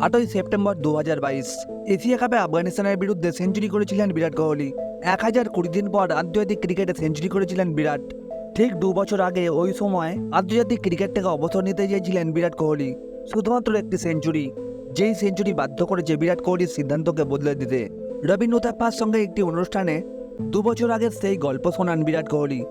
আটই সেপ্টেম্বর দু হাজার বাইশ। এশিয়া কাপে আফগানিস্তানের বিরুদ্ধে সেঞ্চুরি করেছিলেন বিরাট কোহলি। এক হাজার কুড়ি দিন পর আন্তর্জাতিক ক্রিকেটে সেঞ্চুরি করেছিলেন বিরাট। ঠিক দু বছর আগে ওই সময় আন্তর্জাতিক ক্রিকেট থেকে অবসর নিতে চেয়েছিলেন বিরাট কোহলি। শুধুমাত্র একটি সেঞ্চুরি, যেই সেঞ্চুরি বাধ্য করেছে বিরাট কোহলির সিদ্ধান্তকে বদলে দিতে। রবীন্দ্র উথাপ্পার সঙ্গে একটি অনুষ্ঠানে দু বছর আগে সেই গল্প শোনান বিরাট কোহলি।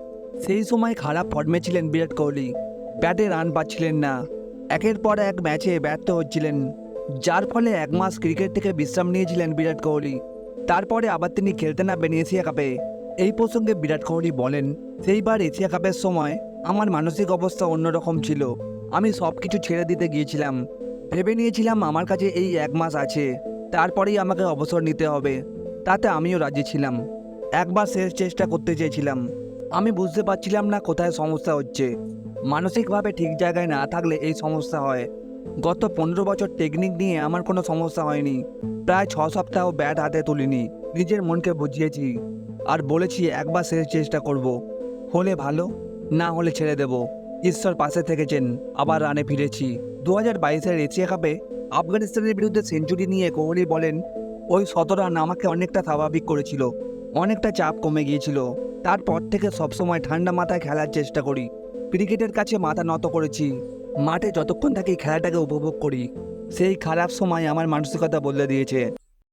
সেই সময় খারাপ ফর্মে ছিলেন বিরাট কোহলি। ব্যাটে রান পাচ্ছিলেন না। একের পর এক ম্যাচে ব্যর্থ হচ্ছিলেন। যার ফলে এক মাস ক্রিকেট থেকে বিশ্রাম নিয়েছিলেন বিরাট কোহলি। তারপরে আবার তিনি খেলতে নামবেন এশিয়া কাপে। এই প্রসঙ্গে বিরাট কোহলি বলেন, সেইবার এশিয়া কাপের সময় আমার মানসিক অবস্থা অন্যরকম ছিল। আমি সব কিছু ছেড়ে দিতে গিয়েছিলাম। ভেবে নিয়েছিলাম আমার কাছে এই এক মাস আছে। তারপরেই আমাকে অবসর নিতে হবে। তাতে আমিও রাজি ছিলাম। একবার শেষ চেষ্টা করতে চেয়েছিলাম। আমি বুঝতে পারছিলাম না কোথায় সমস্যা হচ্ছে। মানসিকভাবে ঠিক জায়গায় না থাকলে এই সমস্যা হয়। গত পনেরো বছর টেকনিক নিয়ে আমার কোনো সমস্যা হয়নি। প্রায় ছ সপ্তাহ ব্যাট হাতে তুলিনি, নিজের মনকে বুঝিয়েছি। আর বলেছি একবার শেষ চেষ্টা করব। হলে ভালো, না হলে ছেড়ে দেব। ঈশ্বর পাশে থেকেছেন, আবার রানে ফিরেছি। দু হাজার বাইশের এশিয়া কাপে আফগানিস্তানের বিরুদ্ধে সেঞ্চুরি নিয়ে কোহলি বলেন, ওই শত রান আমাকে অনেকটা স্বাভাবিক করেছিল, অনেকটা চাপ কমে গিয়েছিল। তারপর থেকে সবসময় ঠান্ডা মাথায় খেলার চেষ্টা করি। ক্রিকেটের কাছে মাথা নত করেছি। মাঠে যতক্ষণ থাকি খেলাটাকে উপভোগ করি সেই খারাপ সময় আমার মানসিকতা বদলে দিয়েছে।